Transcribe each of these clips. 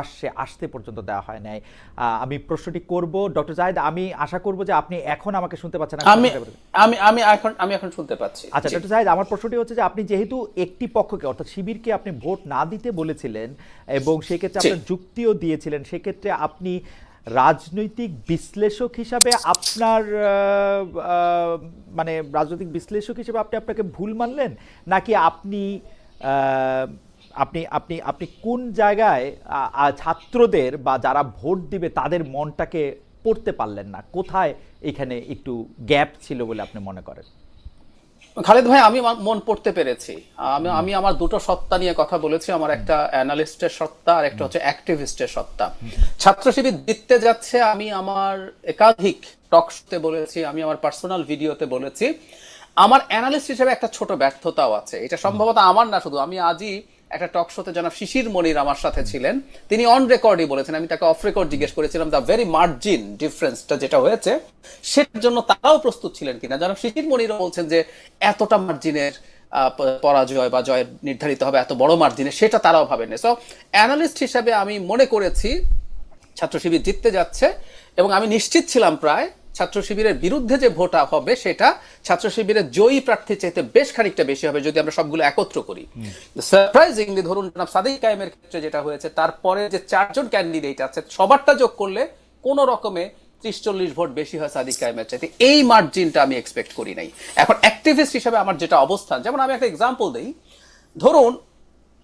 আসছে আসতে পর্যন্ত দেওয়া হয় নাই। আমি প্রশ্নটি করব। ডক্টর জাহেদ আমি আশা করব যে আপনি এখন আমাকে শুনতে পাচ্ছেন আমি আমি আমি এখন আমি এখন শুনতে পাচ্ছি। আচ্ছা ডক্টর জাহেদ আমার প্রশ্নটি হচ্ছে যে আপনি যেহেতু একটি পক্ষকে অর্থাৎ শিবিরকে আপনি ভোট না দিতে বলেছিলেন এবং সেক্ষেত্রে। আপনার যুক্তিও দিয়েছিলেন সেক্ষেত্রে আপনি রাজনৈতিক বিশ্লেষক হিসাবে আপনার মানে রাজনৈতিক বিশ্লেষক হিসেবে আপনি আপনাকে ভুল মানলেন? নাকি আপনি আহ, আপনি আপনি আপনি কোন জায়গায় ছাত্রদের বা যারা ভোট দিবে তাদের মনটাকে পড়তে পারলেন না? কোথায় এখানে একটু গ্যাপ ছিল বলে আপনি মনে করেন? খালেদ ভাই আমি আমার মন পড়তে পেরেছি। আমি আমি আমার দুটো সত্তা নিয়ে কথা বলেছি। আমার একটা অ্যানালিস্টের সত্তা আর একটা হচ্ছে অ্যাক্টিভিস্টের সত্তা। ছাত্র শিবির জিততে যাচ্ছে আমি আমার একাধিক টক শোতে বলেছি আমি আমার পার্সোনাল ভিডিওতে বলেছি। আমার অ্যানালিস্ট হিসেবে একটা ছোট ব্যর্থতাও আছে। এটা সম্ভবত আমার না শুধু আমি আজই একটা টক শোতে জনাব শিশির মনির আমার সাথে ছিলেন। তিনি অন রেকর্ডই বলেছেন, আমি তাকে অফ রেকর্ড জিজ্ঞেস করেছিলাম দ্য ভেরি মার্জিন ডিফারেন্সটা যেটা হয়েছে, সেটার জন্য তারাও প্রস্তুত ছিলেন কিনা। জনাব শিশির মনিরও বলছেন যে এতটা মার্জিনের পরাজয় বা জয় নির্ধারিত হবে, এত বড় মার্জিনে সেটা তারাও ভাবেন সো অ্যানালিস্ট হিসাবে আমি মনে করেছি ছাত্র শিবির জিততে যাচ্ছে এবং আমি নিশ্চিত ছিলাম প্রায় ছাত্র শিবিরের বিরুদ্ধে যে ভোট হবে সেটা ছাত্র শিবিরের জয়ী প্রার্থীর চাইতে বেশ খানিকটা বেশি হবে যদি আমরা সবগুলো একত্র করি। সারপ্রাইজিংলি ধরুন জনাব সাদিক কায়েমের ক্ষেত্রে যেটা হয়েছে তারপরে যে চারজন ক্যান্ডিডেট আছে সবারটা যোগ করলে কোন রকমে ত্রিশ চল্লিশ ভোট বেশি হয় সাদিক কায়েমের চাইতে। এই মার্জিনটা আমি এক্সপেক্ট করি নাই। এখন অ্যাক্টিভিস্ট হিসেবে আমার যেটা অবস্থান যেমন আমি একটা এক্সাম্পল দিই। ধরুন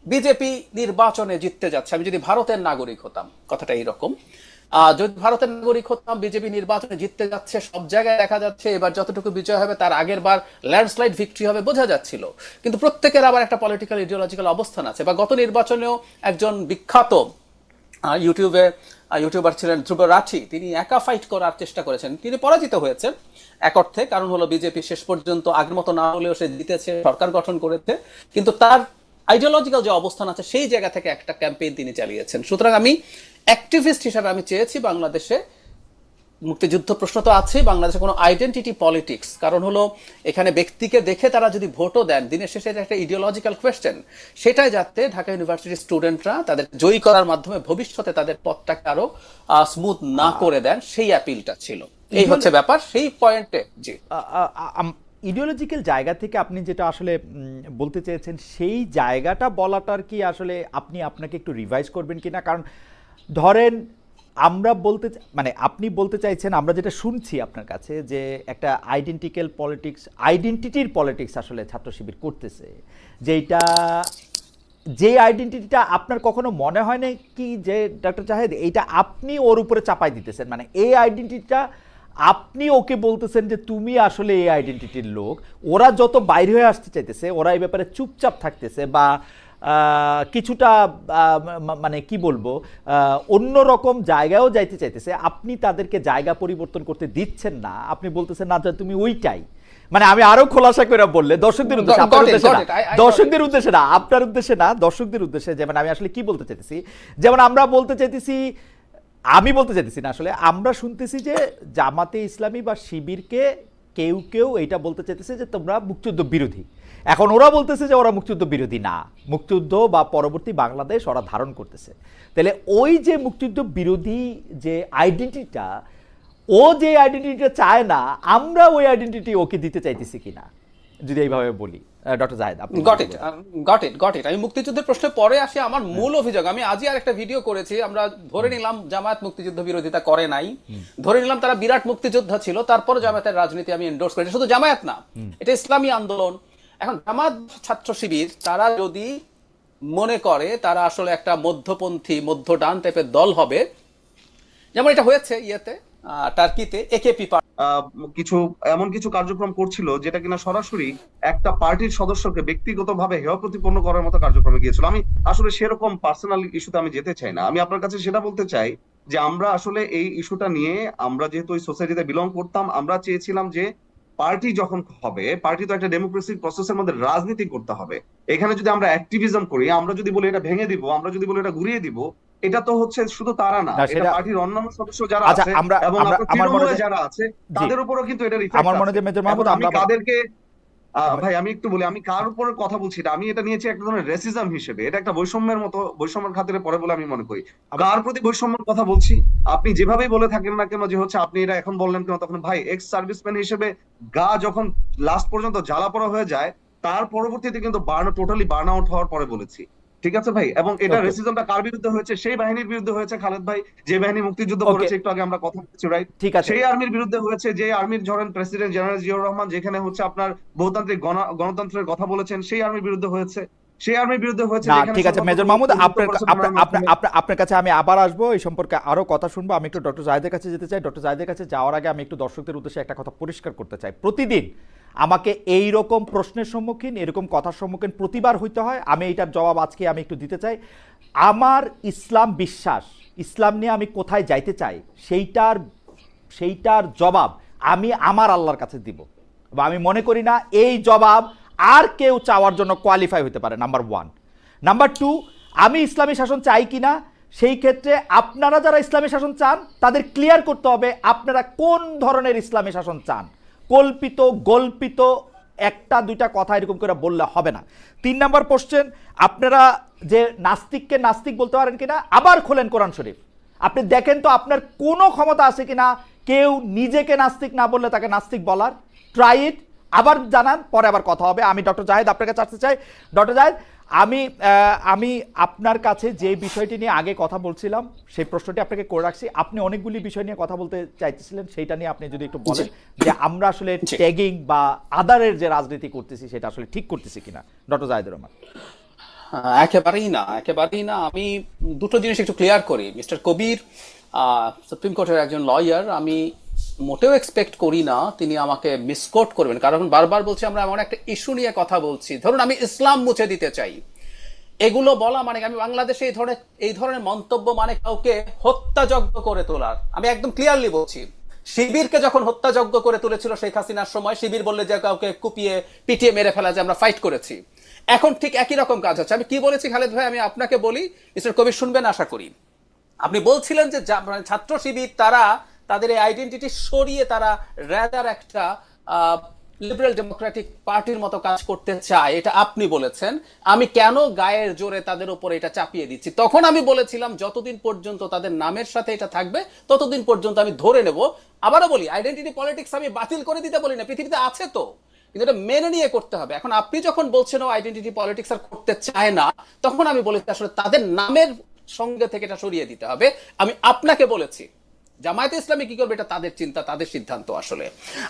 বিজেপি নির্বাচনে জিততে যাচ্ছে আমি যদি ভারতের নাগরিক হতাম কথাটা এইরকম। যদি ভারতের নাগরিক হতাম বিজেপি নির্বাচনে জিততে যাচ্ছে, সব জায়গায় দেখা যাচ্ছে, এবার যতটুকু বিজয় হবে, তার আগের বার ল্যান্ডস্লাইড ভিক্টরি হবে বোঝা যাচ্ছিল। কিন্তু প্রত্যেকের আবার একটা পলিটিক্যাল ইডিওলজিক্যাল অবস্থান আছে। বা গত নির্বাচনেও একজন বিখ্যাত ইউটিউবে ইউটিউবার ছিলেন ধ্রুব রাঠি। তিনি একা ফাইট করার চেষ্টা করেছেন। তিনি পরাজিত হয়েছেন এক অর্থে। কারণ হলো বিজেপি শেষ পর্যন্ত আগের মতো না হলেও সে জিতেছে, সরকার গঠন করেছে। কিন্তু তার আইডিওলজিক্যাল যে অবস্থান আছে, সেই জায়গা থেকে একটা ক্যাম্পেইন তিনি চালিয়েছেন। সুতরাং আমি অ্যাক্টিভিস্ট হিসাবে আমি চেয়েছি বাংলাদেশে মুক্তিযুদ্ধ প্রশ্ন তো আছে বাংলাদেশে কোনো আইডেন্টিটি পলিটিক্স কারণ হলো এখানে ব্যক্তিকে দেখে তারা যদি ভোটও দেন দিনের শেষে এটা একটা ইডিওলজিক্যাল কোয়েশ্চেন সেটাই যাতে ঢাকা ইউনিভার্সিটির স্টুডেন্টরা তাদের জয়ী করার মাধ্যমে ভবিষ্যতে তাদের পথটাকে আরও স্মুথ না করে দেন সেই অ্যাপিলটা ছিল। এই হচ্ছে ব্যাপার সেই পয়েন্টে জি ইডিওলজিক্যাল জায়গা থেকে আপনি যেটা আসলে বলতে চেয়েছেন সেই জায়গাটা বলাটার কি আসলে আপনি আপনাকে একটু রিভাইজ করবেন কিনা? কারণ ধরেন আমরা বলতে মানে আপনি বলতে চাইছেন, আমরা যেটা শুনছি আপনার কাছে যে একটা আইডেন্টিক্যাল পলিটিক্স আইডেন্টিটির পলিটিক্স আসলে ছাত্র শিবির করতেছে যেটা যে আইডেন্টিটিটা আপনার কখনো মনে হয় না কি যে ডক্টর জাহেদ এইটা আপনি ওর উপরে চাপাই দিতেছেন? মানে এই আইডেন্টিটিটা আপনি ওকে বলতেছেন যে তুমি আসলে এই আইডেন্টিটির লোক, ওরা যত বাইরে হয়ে আসতে চাইতেছে, ওরা এই ব্যাপারে চুপচাপ থাকতেছে বা কিছুটা মানে কি বলব অন্য রকম জায়গায়ও যাইতে চাইতেছে। আপনি তাদেরকে জায়গা পরিবর্তন করতে দিচ্ছেন না। আপনি বলতেছেন না তুমি ওইটাই। মানে আমি আরও খোলাসা করে বললে দর্শকদের উদ্দেশ্যে আপনার উদ্দেশ্যে না। দর্শকদের উদ্দেশ্যে না আপনার উদ্দেশ্যে না দর্শকদের উদ্দেশ্যে যেমন আমি আসলে কি বলতে চাইতেছি যেমন আমরা বলতে চাইতেছি আমি বলতে চাইতেছি না আসলে আমরা শুনতেছি যে জামাতে ইসলামী বা শিবিরকে কেউ কেউ এইটা বলতে চাইতেছে যে তোমরা মুক্তিযুদ্ধ বিরোধী। এখন ওরা বলতেছে যে ওরা মুক্তিযুদ্ধ বিরোধী না। মুক্তিযুদ্ধ বা পরবর্তী বাংলাদেশ ওরা ধারণ করতেছে। তাহলে ওই যে মুক্তিযুদ্ধ বিরোধী যে আইডেন্টিটিটা ও যে আইডেন্টিটিটা চায় না আমরা ওই আইডেন্টিটি ওকে দিতে চাইতেছি কিনা? যদি এইভাবে বলি। ডক্টর জাহেদ আপনি got it got it got it আমি মুক্তিযুদ্ধের প্রশ্নে পরে আসি আমার মূল অভিযোগ। আমি আজই আর একটা ভিডিও করেছি আমরা ধরে নিলাম জামায়াত মুক্তিযুদ্ধ বিরোধিতা করে নাই। ধরে নিলাম তারা বিরাট মুক্তিযোদ্ধা ছিল তারপর জামায়াতের রাজনীতি আমি এন্ডোর্স শুধু জামায়াত না এটা ইসলামী আন্দোলন। এখন জামাত ছাত্র শিবির, তারা যদি মনে করে তারা আসলে একটা মধ্যপন্থী মধ্য ডান টাইপের দল হবে, যেমন এটা হয়েছে ইয়েতে টার্কিতে একেপি কিছু, এমন কিছু কার্যক্রম করছিল যেটা কিনা সরাসরি একটা পার্টির সদস্যকে ব্যক্তিগতভাবে হেয় প্রতিপন্ন করার মতো কার্যক্রমে গিয়েছিল। আমি আসলে সেরকম পার্সোনাল ইস্যুতে আমি যেতে চাই না। আমি আপনার কাছে সেটা বলতে চাই যে আমরা আসলে এই ইস্যুটা নিয়ে আমরা যেহেতু ওই সোসাইটিতে বিলং করতাম, আমরা চেয়েছিলাম যে পার্টি যখন হবে পার্টি তো একটা ডেমোক্রেসির প্রসেসের মধ্যে রাজনীতি করতে হবে। এখানে যদি আমরা অ্যাক্টিভিজম করি আমরা যদি বলি এটা ভেঙে দিব আমরা যদি বলি এটা ঘুরিয়ে দিব এটা তো হচ্ছে শুধু তারা না এটা পার্টির অন্যান্য সদস্য যারা আচ্ছা, আছে এবং আমরা- আপনার আমার মনে তৃণমূলে যারা আছে তাদের উপরও কিন্তু এটার আমার মনে হয় যে মেজর মাহমুদ আমরা- কাদেরকে আহ, ভাই আমি একটু বলি আমি কার উপরে কথা বলছি এটা? আমি এটা নিয়েছি একটা ধরনের রেসিজম হিসেবে। এটা একটা বৈষম্যের মতো বৈষম্যের খাতিরে পড়ে বলে আমি মনে করি। কার প্রতি বৈষম্যের কথা বলছি? আপনি যেভাবেই বলে থাকেন না কেন যে হচ্ছে আপনি এটা এখন বললেন কেন তখন ভাই এক্স সার্ভিসম্যান হিসেবে গা যখন লাস্ট পর্যন্ত জ্বালা পড়া হয়ে যায় তার পরবর্তীতে কিন্তু বার্ন টোটালি বার্ন আউট হওয়ার পরে বলেছি। ঠিক আছে ভাই? এবং এটা রেসিজমটা কার বিরুদ্ধে হয়েছে? সেই বাহিনীর বিরুদ্ধে হয়েছে খালেদ ভাই। যে বাহিনী মুক্তিযুদ্ধ করেছে একটু আগে আমরা কথা বলছি রাইট ঠিক আছে। সেই আর্মির বিরুদ্ধে হয়েছে যে আর্মির ধরেন প্রেসিডেন্ট জেনারেল জিয়াউর রহমান যেখানে হচ্ছে আপনার বহুতান্ত্রিক গণতন্ত্রের কথা বলেছেন সেই আর্মির বিরুদ্ধে হয়েছে। সেই আর্মির বিরুদ্ধে হয়েছে না ঠিক আছে মেজর মাহমুদ আপনার আপনার আপনার কাছে আমি আবার আসব এই সম্পর্কে আরও কথা শুনব। আমি একটু ডক্টর জাহেদের কাছে যেতে চাই। ডক্টর জাহেদের কাছে যাওয়ার আগে আমি একটু দর্শকদের উদ্দেশ্যে একটা কথা পরিষ্কার করতে চাই। প্রতিদিন আমাকে এই রকম প্রশ্নের সম্মুখীন, এরকম কথার সম্মুখীন প্রতিবার হইতে হয়। আমি এইটার জবাব আজকে আমি একটু দিতে চাই। আমার ইসলাম বিশ্বাস, ইসলাম নিয়ে আমি কোথায় যাইতে চাই, সেইটার সেইটার জবাব আমি আমার আল্লাহর কাছে দিব। বা আমি মনে করি না এই জবাব আর কেউ চাওয়ার জন্য কোয়ালিফাই হতে পারে নাম্বার ওয়ান নাম্বার টু আমি ইসলামী শাসন চাই কিনা, সেই ক্ষেত্রে আপনারা যারা ইসলামী শাসন চান, তাদের ক্লিয়ার করতে হবে আপনারা কোন ধরনের ইসলামী শাসন চান। কল্পিত, গল্পিত, একটা, দুইটা কথা এরকম করে বললে হবে না। তিন নাম্বার কোশ্চেন আপনারা যে নাস্তিককে নাস্তিক বলতে পারেন কিনা, আবার খোলেন কোরআন শরীফ। আপনি দেখেন তো আপনার কোনো ক্ষমতা আছে কিনা, কেউ নিজেকে নাস্তিক না বললে তাকে নাস্তিক বলার। ট্রাই ইট আবার জানান, পরে আবার কথা হবে। আমি ডক্টর জাহেদ আপনার কাছে আসতে চাই। ডক্টর জাহেদ আমি আমি আপনার কাছে যে বিষয়টি নিয়ে আগে কথা বলছিলাম সেই প্রশ্নটি আপনাকে করে রাখছি। আপনি অনেকগুলি বিষয় নিয়ে কথা বলতে চাইতেছিলেন সেইটা নিয়ে আপনি যদি একটু বলেন যে আমরা আসলে। ট্যাগিং বা আদারের যে রাজনীতি করতেছি সেটা আসলে ঠিক করতেছি কিনা? ডক্টর জাহেদুর রহমান। আহ, একেবারেই না একেবারেই না। আমি দুটো জিনিস একটু ক্লিয়ার করি। মিস্টার কবির সুপ্রিম কোর্টের একজন লয়ার আমি মোটেও এক্সপেক্ট করি না তিনি আমাকে মিসকোট করবেন। কারণ বারবার বলছি, আমরা এমন একটা ইস্যু নিয়ে কথা বলছি। ধরুন, আমি ইসলাম মুছে দিতে চাই। এগুলো বলা মানে আমি বাংলাদেশে এই ধরনের এই ধরনের মন্তব্য মানে কাউকে হত্যাযজ্ঞ করে তোলার। আমি একদম ক্লিয়ারলি বলছি। শিবিরকে যখন হত্যাযজ্ঞ করে তুলেছিল শেখ হাসিনার সময়, শিবির বললে যে কাউকে কুপিয়ে, পিটিয়ে মেরে ফেলা যে আমরা ফাইট করেছি। এখন ঠিক একই রকম কাজ হচ্ছে। আমি কি বলেছি খালেদ ভাই? আমি আপনাকে বলি, মিস্টার কবির শুনবেন আশা করি। আপনি বলছিলেন যে মানে ছাত্র শিবির, তারা তাদের এই আইডেন্টিটি সরিয়ে তারা র্যাদার একটা লিবারেল ডেমোক্রেটিক পার্টির মতো কাজ করতে চায়, এটা আপনি বলেছেন। আমি কেন গায়ের জোরে তাদের উপর এটা চাপিয়ে দিচ্ছি? তখন আমি বলেছিলাম, যতদিন পর্যন্ত তাদের নামের সাথে এটা থাকবে, ততদিন পর্যন্ত আমি ধরে নেব। আবারও বলি আইডেন্টিটি পলিটিক্স আমি বাতিল করে দিতে বলি না, পৃথিবীতে আছে তো। কিন্তু এটা মেনে নিয়ে করতে হবে। এখন আপনি যখন বলছেন, ও আইডেন্টিটি পলিটিক্স আর করতে চায় না, তখন আমি বলেছি, আসলে তাদের নামের সঙ্গে থেকে এটা সরিয়ে দিতে হবে। আমি আপনাকে বলেছি জামায়াতে ইসলামী কি করবে এটা তাদের চিন্তা তাদের সিদ্ধান্ত আসলে।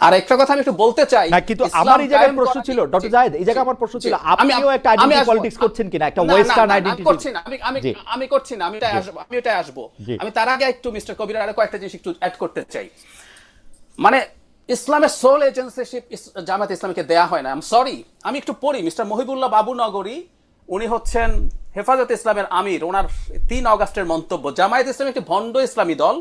আর একটা কথা আমি একটু বলতে চাই না কিন্তু আমার এই জায়গায় প্রশ্ন ছিল ডক্টর জি, জাহেদ এই জায়গায় আমার প্রশ্ন ছিল আপনিও একটা আমি আইডেন্টি পলিটিক্স করছেন কিনা একটা ওয়েস্টার্ন না, না, আইডেন্টি করছি না আমি আমি আমি করছি না আমি এটাই আসব আমি এটাই আসব। আমি তার আগে একটু মিস্টার কবির আরও কয়েকটা জিনিস একটু অ্যাড করতে চাই। মানে ইসলামের সোল এজেন্সিশিপ জামাত ইসলামকে দেয়া হয় না। আম সরি আমি একটু পড়ি মিস্টার মহিবুল্লাহ বাবু নগরী উনি হচ্ছেন হেফাজত ইসলামের আমির ওনার তিন অগাস্টের মন্তব্য। জামায়াত ইসলাম একটি ভণ্ড ইসলামী দল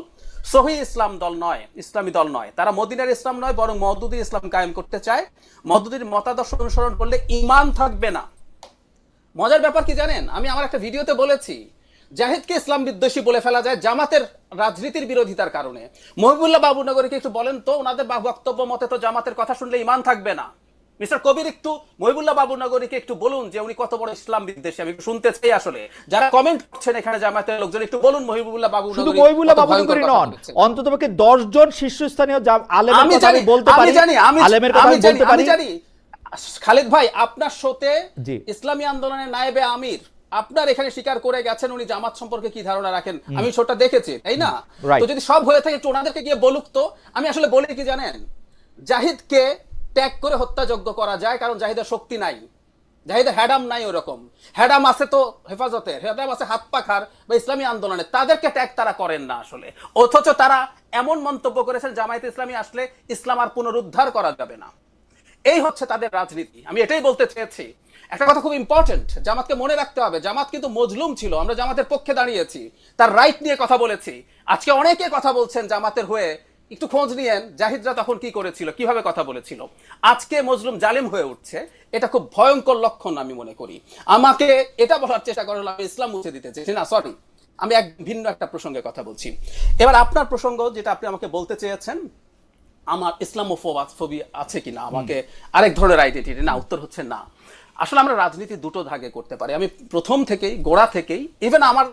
সহি ইসলাম দল নয়, ইসলামী দল নয়। তারা মদিনার ইসলাম নয়, বরং মহদুদির ইসলাম কায়েম করতে চায়। মদুদির মতাদর্শ অনুসরণ করলে ইমান থাকবে না। মজার ব্যাপার কি জানেন? আমি আমার একটা ভিডিওতে বলেছি, জাহিদকে ইসলাম বিদ্বেষী বলে ফেলা যায় জামাতের রাজনীতির বিরোধিতার কারণে। মহিবুল্লাহ বাবুনগরীকে একটু বলেন তো, ওনাদের বক্তব্য মতে তো জামাতের কথা শুনলে ইমান থাকবে না। মিস্টার কবির একটু মহিবুল্লাহ বাবুনগরীকে একটু বলুন যে উনি কত বড় ইসলাম বিদ্বেষী আমি শুনতে চাই আসলে। যারা কমেন্ট করছেন এখানে জামাতের লোকজন একটু বলুন মহিবুল্লাহ বাবু শুধু মহিবুল্লাহ বাবুনগরী নন অন্তত পক্ষে দশ জন শীর্ষস্থানীয় যা- আলেমের আমি কথা জানি আমি বলতে আমি পারি জানি আমি আলেমের কথা আমি আমি বলতে পারি। আমি জানি। খালিদ ভাই আপনার শোতে ইসলামী আন্দোলনের নায়েবে আমির আপনার এখানে স্বীকার করে গেছেন উনি জামাত সম্পর্কে কি ধারণা রাখেন? আমি শোটা দেখেছি তাই না? তো যদি সব হয়ে থাকে একটু ওনাদেরকে গিয়ে বলুক তো। আমি আসলে বলি কি জানেন জাহিদকে ট্যাগ করে হত্যাযজ্ঞ করা যায়, কারণ জাহিদের শক্তি নাই। জাহিদের হ্যাডাম নাই ওরকম। হ্যাডাম আছে তো হেফাজতের হ্যাডাম আছে হাত পাখার বা ইসলামী আন্দোলনে। তাদেরকে ট্যাগ তারা করেন না আসলে। অথচ তারা এমন মন্তব্য করেছেন, জামায়াত ইসলামী আসলে ইসলাম আর পুনরুদ্ধার করা যাবে না। এই হচ্ছে তাদের রাজনীতি। আমি এটাই বলতে চেয়েছি। একটা কথা খুব ইম্পর্টেন্ট জামাতকে মনে রাখতে হবে। জামাত কিন্তু মজলুম ছিল, আমরা জামাতের পক্ষে দাঁড়িয়েছি। তার রাইট নিয়ে কথা বলেছি। আজকে অনেকে কথা বলছেন জামাতের হয়ে একটু খোঁজ নিয়েন জাহিদরা তখন কি করেছিল কীভাবে কথা বলেছিল। আজকে মজলুম জালিম হয়ে উঠছে এটা খুব ভয়ঙ্কর লক্ষণ আমি মনে করি। আমাকে এটা বলার চেষ্টা করল আমি ইসলাম মুছে দিতে চেয়েছি। না সরি আমি এক ভিন্ন একটা প্রসঙ্গে কথা বলছি। এবার আপনার প্রসঙ্গ যেটা আপনি আমাকে বলতে চেয়েছেন আমার ইসলামোফোবি আছে কিনা আমাকে আরেক ধরনের আইডেন্টিটি না উত্তর হচ্ছে না। আসলে আমরা রাজনীতি দুটো ভাগে করতে পারি। আমি প্রথম থেকেই গোড়া থেকেই ইভেন আমার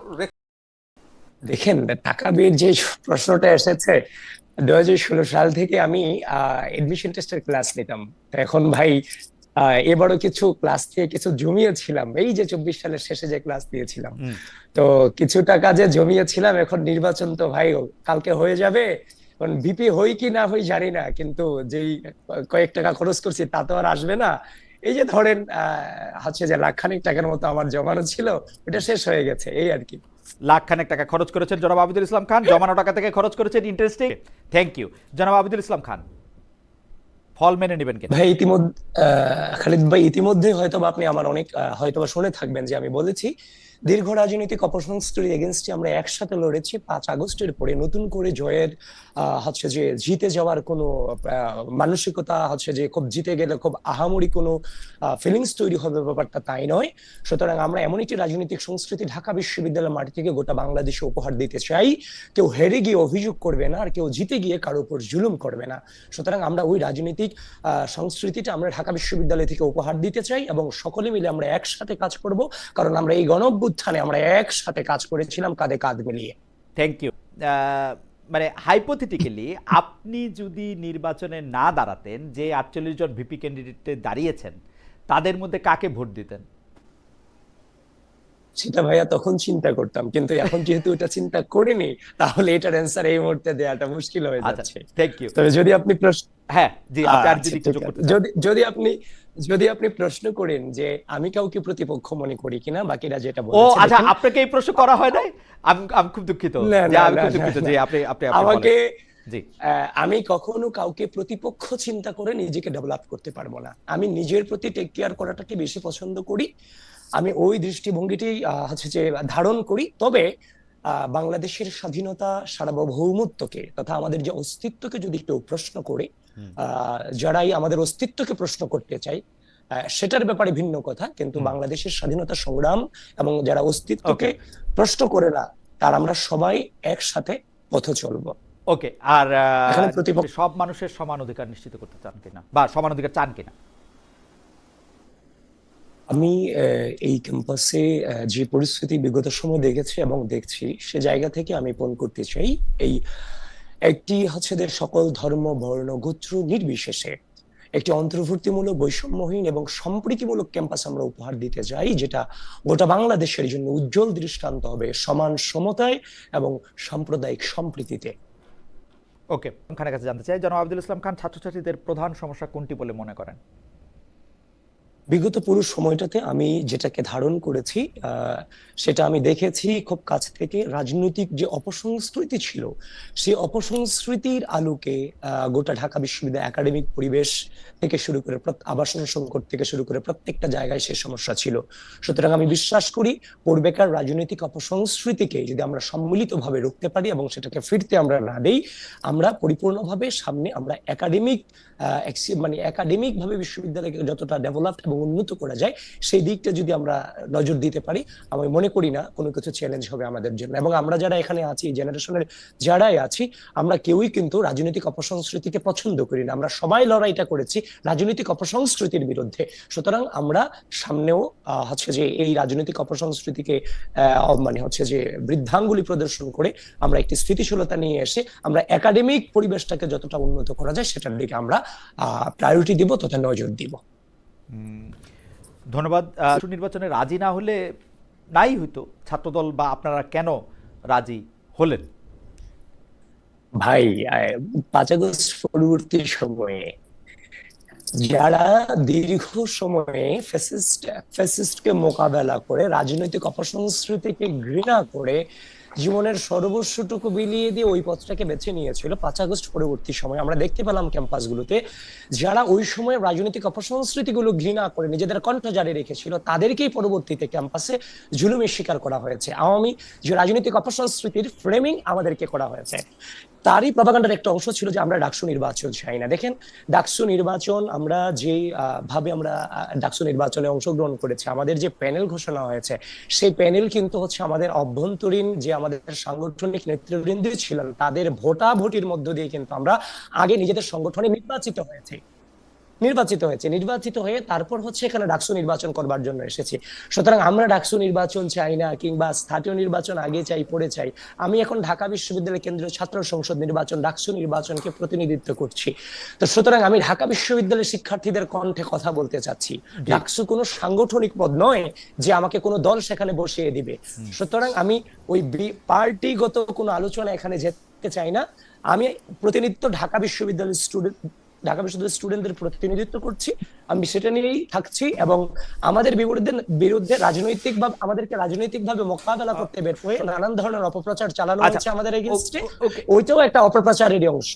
দেখেন টাকা বিয়ের যে প্রশ্নটা এসেছে দু হাজার ষোলো সাল থেকে আমি এডমিশন টেস্টের ক্লাস নিতাম। এখন ভাই এবারও কিছু ক্লাস থেকে কিছু জমিয়েছিলাম। এই যে চব্বিশ সালের শেষে যে ক্লাস দিয়েছিলাম। তো কিছু টাকা যে জমিয়েছিলাম। এখন নির্বাচন তো ভাই কালকে হয়ে যাবে। এখন ভিপি হই কি না হই জানি না। কিন্তু যেই কয়েক টাকা খরচ করছি তা তো আর আসবে না। এই যে ধরেন আহ হচ্ছে যে লাখখানিক টাকার মতো আমার জমানো ছিল ওটা শেষ হয়ে গেছে। এই আর কি। লাখ খানেক টাকা খরচ করেছেন জনাব আবিদুল ইসলাম খান। জমানো টাকা থেকে খরচ করেছেন ইন্টারেস্টিং থ্যাংক ইউ জনাব আবিদুল ইসলাম খান, ফল মেনে নেবেন কি ভাই, ইতিমধ্যে খালিদ ভাই ইতিমধ্যে হয়তো আপনি আমার অনেক হয়তোবা হয়তো শুনে থাকবেন যে আমি বলেছি দীর্ঘ রাজনৈতিক অপসংস্কৃতির এগেনস্টে আমরা একসাথে লড়েছি পাঁচ আগস্টের পরে। নতুন করে জয়ের হচ্ছে যে জিতে যাওয়ার কোনো মানসিকতা হচ্ছে যে খুব জিতে গেলে খুব আহামরি কোনো ফিলিংস তৈরি হবে ব্যাপারটা তাই নয়। সুতরাং আমরা এমন একটি রাজনৈতিক সংস্কৃতি ঢাকা বিশ্ববিদ্যালয়ের মাটি থেকে গোটা বাংলাদেশে উপহার দিতে চাই। কেউ হেরে গিয়ে অভিযোগ করবে না, আর কেউ জিতে গিয়ে কারও উপর জুলুম করবে না। সুতরাং আমরা ওই রাজনৈতিক সংস্কৃতিটা আমরা ঢাকা বিশ্ববিদ্যালয় থেকে উপহার দিতে চাই এবং সকলে মিলে আমরা একসাথে কাজ করব, কারণ আমরা এই গণ অভ্যুত্থানে আমরা একসাথে কাজ করেছিলাম কাঁধে কাঁধ মিলিয়ে। থ্যাংক ইউ মানে হাইপোথেটিক্যালি আপনি যদি নির্বাচনে না দাঁড়াতেন, যে আটচল্লিশ জন ভিপি ক্যান্ডিডেটে দাঁড়িয়েছেন, তাদের মধ্যে কাকে ভোট দিতেন? সেটা ভাইয়া তখন চিন্তা করতাম। কিন্তু এখন যেহেতু এটা চিন্তা করিনি তাহলে এটার অ্যান্সার এই মুহূর্তে দেওয়াটা মুশকিল হয়ে আচ্ছা যাচ্ছে। থ্যাংক ইউ তবে যদি আপনি প্রশ্ন হ্যাঁ জি আচ্ছা, যদি যদি যদি আপনি যদি আপনি প্রশ্ন করেন যে আমি কাউকে প্রতিপক্ষ মনে করি কিনা বাকিরা যেটা ও আচ্ছা আপনাকে এই প্রশ্ন করা হয় নাই? আমি আমি খুব দুঃখিত। যে আমি খুব দুঃখিত যে আপনি আপনি আমাকে জি। আমি কখনো কাউকে প্রতিপক্ষ চিন্তা করে নিজেকে ডেভেলপ করতে পারব না। আমি নিজের প্রতি টেক কেয়ার করাটাকে বেশি পছন্দ করি। আমি ওই দৃষ্টিভঙ্গিটি হচ্ছে যে ধারণ করি। তবে বাংলাদেশের স্বাধীনতা সার্বভৌমত্বকে তথা আমাদের যে অস্তিত্বকে যদি কেউ প্রশ্ন করে যারাই আমাদের অস্তিত্বকে প্রশ্ন করতে চাই সেটার ব্যাপারে ভিন্ন কথা। কিন্তু বাংলাদেশের স্বাধীনতা সংগ্রাম এবং যারা অস্তিত্বকে প্রশ্ন করে না তার আমরা সবাই একসাথে পথে চলবো। ওকে আর সব মানুষের সমান অধিকার নিশ্চিত করতে চান কিনা? বা সমান অধিকার চান কিনা? আমি এই ক্যাম্পাসে যে পরিস্থিতি বিগত সময় দেখেছি এবং দেখছি, সে জায়গা থেকে আমি পণ করতে চাই। এই একটি হচ্ছে যে সকল ধর্ম, বর্ণ, গোত্র নির্বিশেষে একটি অন্তর্ভুক্তিমূলক, বৈষম্যহীন এবং সম্প্রীতিমূলক ক্যাম্পাস আমরা উপহার দিতে চাই, যেটা গোটা বাংলাদেশের জন্য উজ্জ্বল দৃষ্টান্ত হবে সমান সমতায় এবং সাম্প্রদায়িক সম্প্রীতিতে। ওকে, খানের কাছে জানতে চাই, জনাব আব্দুল ইসলাম খান, ছাত্রছাত্রীদের প্রধান সমস্যা কোনটি বলে মনে করেন? বিগত পুরো সময়টাতে আমি যেটাকে ধারণ করেছি সেটা আমি দেখেছি খুব কাছ থেকে রাজনৈতিক যে অপসংস্কৃতি ছিল, সেই অপসংস্কৃতির আলোকে গোটা ঢাকা বিশ্ববিদ্যালয় একাডেমিক পরিবেশ থেকে শুরু করে আবাসন সংকট থেকে শুরু করে প্রত্যেকটা জায়গায় সে সমস্যা ছিল। সুতরাং আমি বিশ্বাস করি পূর্বেকার রাজনৈতিক অপসংস্কৃতিকে যদি আমরা সম্মিলিতভাবে রুখতে পারি এবং সেটাকে ফিরতে আমরা না দেই, আমরা পরিপূর্ণভাবে সামনে আমরা একাডেমিক মানে একাডেমিক ভাবে বিশ্ববিদ্যালয়কে যতটা ডেভেলপড এবং উন্নত করা যায়, সেই দিকটা যদি আমরা নজর দিতে পারি, আমি মনে করি না কোনো কিছু চ্যালেঞ্জ হবে আমাদের জন্য। এবং আমরা যারা এখানে আছি জেনারেশনের যারাই আছি, আমরা কেউই কিন্তু রাজনৈতিক অপসংস্কৃতিকে পছন্দ করি না। আমরা সবাই লড়াইটা করেছি রাজনৈতিক অপসংস্কৃতির বিরুদ্ধে। সুতরাং আমরা সামনেও হচ্ছে যে এই রাজনৈতিক অপসংস্কৃতিকে মানে হচ্ছে যে বৃদ্ধাঙ্গুলি প্রদর্শন করে আমরা একটি স্থিতিশীলতা নিয়ে এসে আমরা একাডেমিক পরিবেশটাকে যতটা উন্নত করা যায়, সেটার দিকে আমরা প্রায়োরিটি দিব তথা নজর দিব। ধন্যবাদ। নির্বাচনে রাজি না হলে নাই হইতো ছাত্রদল বা আপনারা কেন রাজি হলেন? ভাই পাঁচ আগস্ট পরবর্তী সময়ে যারা দীর্ঘ সময়ে ফ্যাসিস্ট ফ্যাসিস্টকে মোকাবেলা করে, রাজনৈতিক অপসংস্কৃতিকে ঘৃণা করে জীবনের সর্বস্বটুকু বিলিয়ে দিয়ে ওই পথটাকে বেছে নিয়েছিল পাঁচ আগস্ট পরবর্তী সময়। আমরা দেখতে পেলাম ক্যাম্পাসগুলোতে যারা ওই সময় রাজনৈতিক অপসংস্কৃতিগুলো ঘৃণা করে নিজেদের কণ্ঠ জারি রেখেছিল, তাদেরকেই পরবর্তীতে ক্যাম্পাসে জুলুমের শিকার করা হয়েছে। আওয়ামী যে রাজনৈতিক অপসংস্কৃতির ফ্রেমিং আমাদেরকে করা হয়েছে। তারই প্রপাগান্ডার একটা অংশ ছিল যে আমরা ডাকসু নির্বাচন চাই না। দেখেন, ডাকসু নির্বাচন আমরা যে ভাবে আমরা ডাকসু নির্বাচনে অংশগ্রহণ করেছি, আমাদের যে প্যানেল ঘোষণা হয়েছে, সেই প্যানেল কিন্তু হচ্ছে আমাদের অভ্যন্তরীণ যে আমাদের সাংগঠনিক নেতৃবৃন্দ ছিলেন, তাদের ভোটাভুটির মধ্য দিয়ে কিন্তু আমরা আগে নিজেদের সংগঠনে নির্বাচিত হয়েছি। নির্বাচিত হয়েছে। নির্বাচিত হয়ে তারপর হচ্ছে এখানে ডাকসু নির্বাচন করবার জন্য এসেছি। সুতরাং আমরা ডাকসু নির্বাচন চাই না কিংবা স্থানীয় নির্বাচন আগে চাই পরে চাই। আমি এখন ঢাকা বিশ্ববিদ্যালয় কেন্দ্রীয় ছাত্র সংসদ নির্বাচন ডাকসু নির্বাচনকে প্রতিনিধিত্ব করছি। তো সুতরাং আমি ঢাকা বিশ্ববিদ্যালয়ের শিক্ষার্থীদের কণ্ঠে কথা বলতে চাচ্ছি। ডাকসু কোনো সাংগঠনিক পদ নয় যে আমাকে কোনো দল সেখানে বসিয়ে দিবে। সুতরাং আমি ওই পার্টিগত কোনো আলোচনা এখানে যেতে চাই না। আমি প্রতিনিধিত্ব ঢাকা বিশ্ববিদ্যালয়ের স্টুডেন্ট ঢাকা বিশ্ববিদ্যালয়ের স্টুডেন্টদের প্রতিনিধিত্ব করছি। আমি সেটা নিয়েই থাকছি এবং আমাদের বিরুদ্ধে বিরুদ্ধে রাজনৈতিক ভাবে আমাদেরকে রাজনৈতিক ভাবে মোকাবেলা করতে বের হয়ে নানান ধরনের অপপ্রচার চালানো আচ্ছা, হচ্ছে আমাদের এগেনস্টে ওইটাও একটা অপপ্রচারেরই অংশ।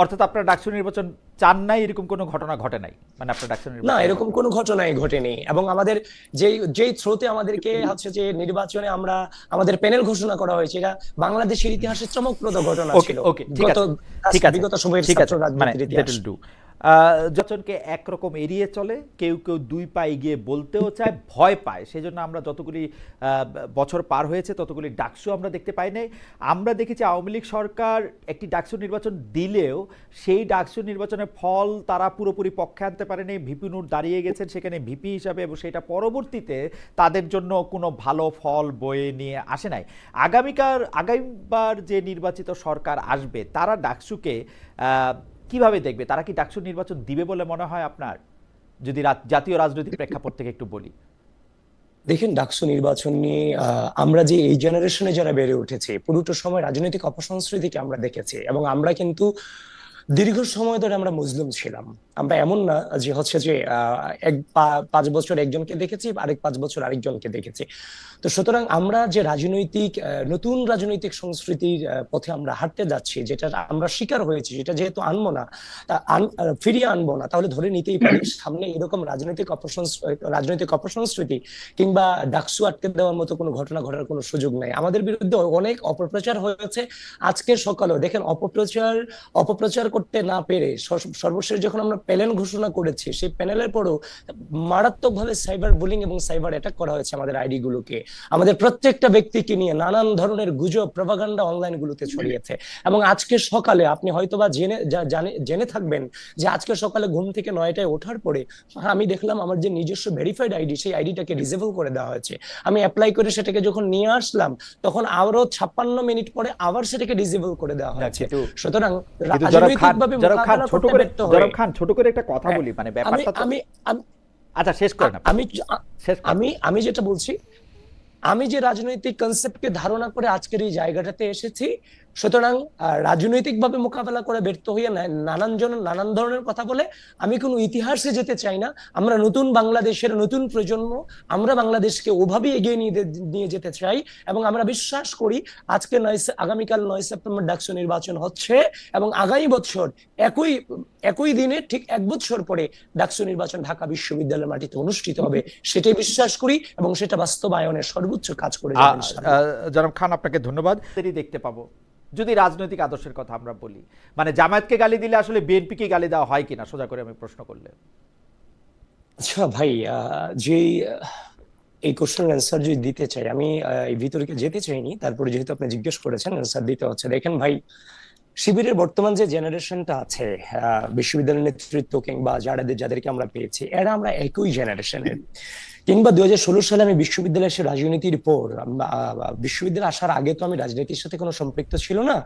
অর্থাৎ আপনার ডাকসু নির্বাচন চান নাই এরকম কোনো ঘটনা ঘটে নাই? মানে আপনার ডাকসু না এরকম কোনো ঘটনাই ঘটেনি। এবং আমাদের যেই যেই থ্রোতে আমাদেরকে হচ্ছে যে নির্বাচনে আমরা আমাদের প্যানেল ঘোষণা করা হয়েছে এটা বাংলাদেশের ইতিহাসে চমকপ্রদ ঘটনা ছিল। ওকে ঠিক আছে ঠিক আছে বিগত সময়ের ছাত্র মানে রাজনীতির that ইতিহাস যতজনকে একরকম এড়িয়ে চলে, কেউ কেউ দুই পায়ে গিয়ে বলতেও চায়, ভয় পায়। সেজন্য আমরা যতগুলি বছর পার হয়েছে, ততগুলি ডাকসু আমরা দেখতে পাই নাই। আমরা দেখেছি আওয়ামী লীগ সরকার একটি ডাকসু নির্বাচন দিলেও, সেই ডাকসু নির্বাচনের ফল তারা পুরোপুরি পক্ষে আনতে পারেনি। ভিপি নূর দাঁড়িয়ে গেছেন সেখানে ভিপি হিসাবে এবং সেটা পরবর্তীতে তাদের জন্য কোনো ভালো ফল বয়ে নিয়ে আসে নাই। আগামীকার, আগামীবার যে নির্বাচিত সরকার আসবে, তারা ডাকসুকে কীভাবে দেখবে? তারা কি ডাকসুর নির্বাচন দিবে বলে মনে হয় আপনার? যদি জাতীয় রাজনৈতিক প্রেক্ষাপট থেকে একটু বলি। দেখেন, ডাকসু নির্বাচন নিয়ে আমরা যে এই জেনারেশনে যারা বেড়ে উঠেছে, পুরোটা সময় রাজনৈতিক অপসংস্কৃতিকে আমরা দেখেছি এবং আমরা কিন্তু দীর্ঘ সময় ধরে আমরা মুসলিম ছিলাম। আমরা এমন না যে হচ্ছে যে আহ, এক পাঁচ বছর একজনকে দেখেছি আরেক পাঁচ বছর আরেকজনকে দেখেছি। তো সুতরাং আমরা যে রাজনৈতিক নতুন রাজনৈতিক সংস্কৃতির পথে আমরা হাঁটতে যাচ্ছি যেটা আমরা শিকার হয়েছি যেটা যেহেতু আনব না ফিরিয়ে আনব না তাহলে ধরে নিতেই পারি সামনে এরকম রাজনৈতিক অপসংস্কৃতি রাজনৈতিক অপসংস্কৃতি কিংবা ডাকসু আটকে দেওয়ার মতো কোনো ঘটনা ঘটার কোনো সুযোগ নাই। আমাদের বিরুদ্ধে অনেক অপপ্রচার হয়েছে আজকে সকালেও। দেখেন অপপ্রচার অপপ্রচার করতে না পেরে সর্ব- সর্বশেষ যখন আমরা প্যানেল ঘোষণা করেছি সেই প্যানেলের পরও মারাত্মকভাবে সাইবার বুলিং এবং সাইবার অ্যাটাক করা হয়েছে আমাদের আইডি গুলোকে। আমাদের প্রত্যেকটা ব্যক্তিকে নিয়ে নানান ধরনের গুজব প্রভাগান্ডা অনলাইন গুলোতে ছড়িয়েছে। এবং আজকে সকালে আপনি হয়তোবা জেনে জানে জেনে থাকবেন যে আজকে সকালে ঘুম থেকে নয়টায় ওঠার পরে আমি দেখলাম আমার যে নিজস্ব ভেরিফাইড আইডি সেই আইডিটাকে ডিসেবল করে দেওয়া হয়েছে। আমি অ্যাপ্লাই করে সেটাকে যখন নিয়ে আসলাম তখন আরও ছাপ্পান্ন মিনিট পরে আবার সেটাকে ডিসেবল করে দেওয়া হয়েছে। সুতরাং রাজনৈতিকভাবে মোকাবেলা ছোট করতে করে ব্যর্থ হয়ে- ছোট করে একটা কথা বলি মানে ব্যাপারটা আমি আচ্ছা শেষ করেন না আমি শেষ আমি আমি যেটা বলছি আমি যে রাজনৈতিক কনসেপ্টকে ধারণা করে আজকের এই জায়গাটাতে এসেছি সুতরাং রাজনৈতিক ভাবে মোকাবেলা করে ব্যর্থ হয়ে নানান জন নানান ধরনের কথা বলে আমি কোনো ইতিহাসে যেতে চাই না। আমরা নতুন বাংলাদেশের নতুন প্রজন্ম আমরা বাংলাদেশকে ওভাবে এগিয়ে নিয়ে নিয়ে যেতে চাই এবং আমরা বিশ্বাস করি আজকে নয় আগামীকাল নয় সেপ্টেম্বর ডাকসু নির্বাচন হচ্ছে এবং আগামী বছর একই একই দিনে ঠিক এক বছর পরে ডাকসু নির্বাচন ঢাকা বিশ্ববিদ্যালয়ের মাটিতে অনুষ্ঠিত হবে সেটাই বিশ্বাস করি এবং সেটা বাস্তবায়নের সর্বোচ্চ কাজ করে জনাব খান আপনাকে ধন্যবাদ। দেখতে পাবো। যদি রাজনৈতিক আদর্শের কথা আমরা বলি মানে জামায়াতকে গালি দিলে আসলে বিএনপিকে গালি দেওয়া হয় কিনা সোজা করে আমি প্রশ্ন করলে। আচ্ছা ভাই যেই এই কোশ্চেনের অ্যান্সার যদি দিতে চাই আমি এই ভিতরকে যেতে চাইনি? তারপরে যেহেতু আপনি জিজ্ঞেস করেছেন অ্যান্সার দিতে হচ্ছে। দেখেন ভাই শিবিরের বর্তমান যে জেনারেশনটা আছে আহ, বিশ্ববিদ্যালয়ের নেতৃত্ব কিংবা যারা যাদেরকে আমরা পেয়েছি এরা আমরা একই জেনারেশনের কিংবা দুই হাজার ষোলো সালে আমি বিশ্ববিদ্যালয়ে এসে রাজনীতির পর বিশ্ববিদ্যালয়ে আসার আগে তো আমি রাজনীতির সাথে কোনো সম্পৃক্ত ছিল না।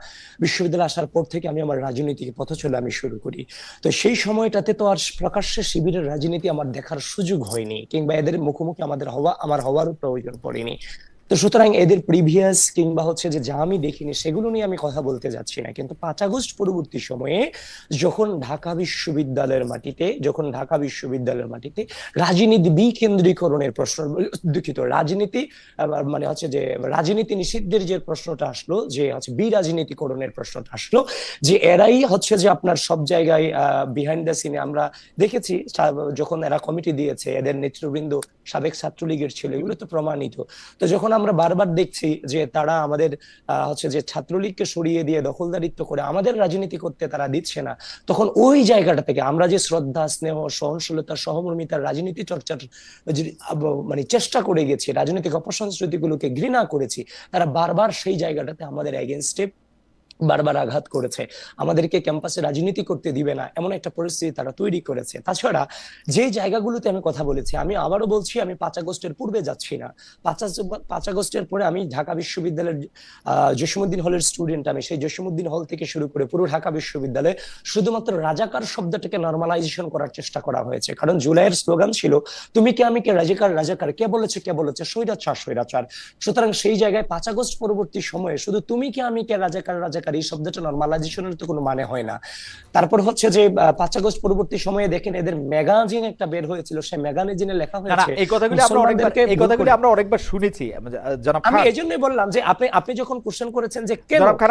বিশ্ববিদ্যালয়ে আসার পর থেকে আমি আমার রাজনীতির পথ চলে আমি শুরু করি। তো সেই সময়টাতে তো আর প্রকাশ্যে শিবিরের রাজনীতি আমার দেখার সুযোগ হয়নি, কিংবা এদের মুখোমুখি আমাদের হওয়া, আমার হওয়ারও প্রয়োজন পড়েনি। তো সুতরাং এদের প্রিভিয়াস কিংবা হচ্ছে যে যা আমি দেখিনি, সেগুলো নিয়ে আমি কথা বলতে যাচ্ছি না। কিন্তু পাঁচ আগস্ট পরবর্তী সময়ে যখন ঢাকা বিশ্ববিদ্যালয়ের মাটিতে, যখন ঢাকা বিশ্ববিদ্যালয়ের মাটিতে রাজনীতি বিকেন্দ্রীকরণের প্রশ্ন, দুঃখিত, রাজনীতি মানে হচ্ছে যে রাজনীতি নিষিদ্ধের যে প্রশ্নটা আসলো, যে হচ্ছে বিরাজনীতিকরণের প্রশ্নটা আসলো, যে এরাই হচ্ছে যে আপনার সব জায়গায় বিহাইন্ড দ্য সিনে আমরা দেখেছি যখন এরা কমিটি দিয়েছে, এদের নেতৃবৃন্দ সাবেক ছাত্রলীগের ছিল, এগুলো তো প্রমাণিত। তো যখন আমরা বারবার দেখছি যে তারা আমাদের হচ্ছে যে ছাত্রলীগকে সরিয়ে দিয়ে দখলদারিত্ব করে আমাদের রাজনীতি করতে তারা দিচ্ছে না। তখন ওই জায়গাটা থেকে আমরা যে শ্রদ্ধা, স্নেহ, সহনশীলতা, সহমর্মিতার রাজনীতি চর্চার মানে চেষ্টা করে গেছি, রাজনৈতিক অপসংস্কৃতি গুলোকে ঘৃণা করেছি, তারা বারবার সেই জায়গাটাতে আমাদের এগেনস্টে বারবার আঘাত করেছে। আমাদেরকে ক্যাম্পাসে রাজনীতি করতে দিবে না এমন একটা পরিস্থিতি তারা তৈরি করেছে। তাছাড়া যে জায়গাগুলোতে আমি কথা বলেছি আমি আবারও বলছি আমি পাঁচ আগস্টের পূর্বে যাচ্ছি না। পাঁচ আগস্টের পরে আমি ঢাকা বিশ্ববিদ্যালয়ের আহ, জসীমউদ্দিন হলের স্টুডেন্ট আমি। সেই জসীমউদ্দিন হল থেকে শুরু করে পুরো ঢাকা বিশ্ববিদ্যালয়ে শুধুমাত্র রাজাকার শব্দটাকে নর্মালাইজেশন করার চেষ্টা করা হয়েছে। কারণ জুলাইয়ের স্লোগান ছিল তুমি কে আমি কে রাজাকার রাজাকার কে বলেছে কে বলেছে স্বৈরাচার স্বৈরাচার। সুতরাং সেই জায়গায় পাঁচ আগস্ট পরবর্তী সময়ে শুধু তুমি কে আমি কে রাজাকার রাজাকার এই শব্দটা নর্মালাইজেশনের তো কোনো মানে হয় না। তারপর হচ্ছে যে পাঁচ আগস্ট পরবর্তী সময়ে দেখেন এদের ম্যাগাজিন একটা বের হয়েছিল সেই ম্যাগাজিনে লেখা হয়েছে এই কথাগুলি আমরা অনেকবার এই কথাগুলি আমরা অনেকবার শুনেছি জনাব আমি খান। এই জন্যই বললাম যে আপনি আপনি যখন কোশ্চেন করেছেন যে কেন জনাব খান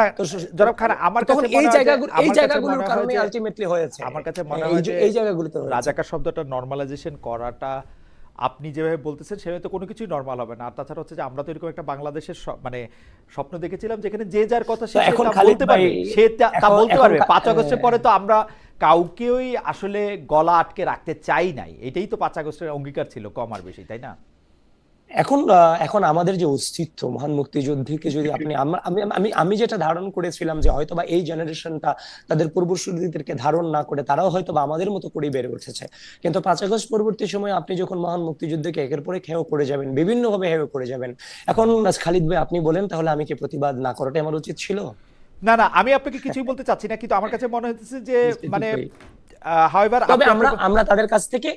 জনাব খান আমার কাছে এই মনে হয় জায়গাগুলো এই জায়গাগুলোর কারণে আলটিমেটলি হয়েছে। আমার কাছে মনে হয় যে- যে এই জায়গাগুলোতে। রাজাকার শব্দটা নর্মালাইজেশন করাটা আপনি যেভাবে বলতেছেন সেভাবে তো কোনো কিছুই নর্মাল হবে না। আর তাছাড়া হচ্ছে যে আমরা তো এরকম একটা বাংলাদেশের মানে স্বপ্ন দেখেছিলাম যেখানে যে যার কথা সে এখন বলতে পারবে সে তা- তা বলতে পারবে। পাঁচ আগস্টের হ্যাঁ। পরে তো আমরা কাউকেই আসলে গলা আটকে রাখতে চাই নাই। এটাই তো পাঁচ আগস্টের অঙ্গীকার ছিল কম আর বেশি তাই না? এখন এখন আমাদের যে অস্তিত্ব মহান মুক্তিযুদ্ধকে যদি আপনি আমি আমি আমি যেটা ধারণ করেছিলাম যে হয়তোবা এই জেনারেশনটা তাদের পূর্বসূরিদেরকে ধারণ না করে তারাও হয়তোবা আমাদের মতো করে বেড়ে উঠেছে কিন্তু পাঁচ আগস্ট পরবর্তী সময়ে আপনি যখন মহান মুক্তিযুদ্ধকে একের পরে হেয় করে যাবেন বিভিন্ন ভাবে হেয় করে যাবেন এখন খালিদ ভাই আপনি বলেন তাহলে আমি কি প্রতিবাদ না করাটা আমার উচিত ছিল না না আমি আপনাকে কিছুই বলতে চাচ্ছি না কিন্তু আমার কাছে মনে হচ্ছে যে মানে। হাওয়েভার আমরা আমরা তাদের কাছ থেকে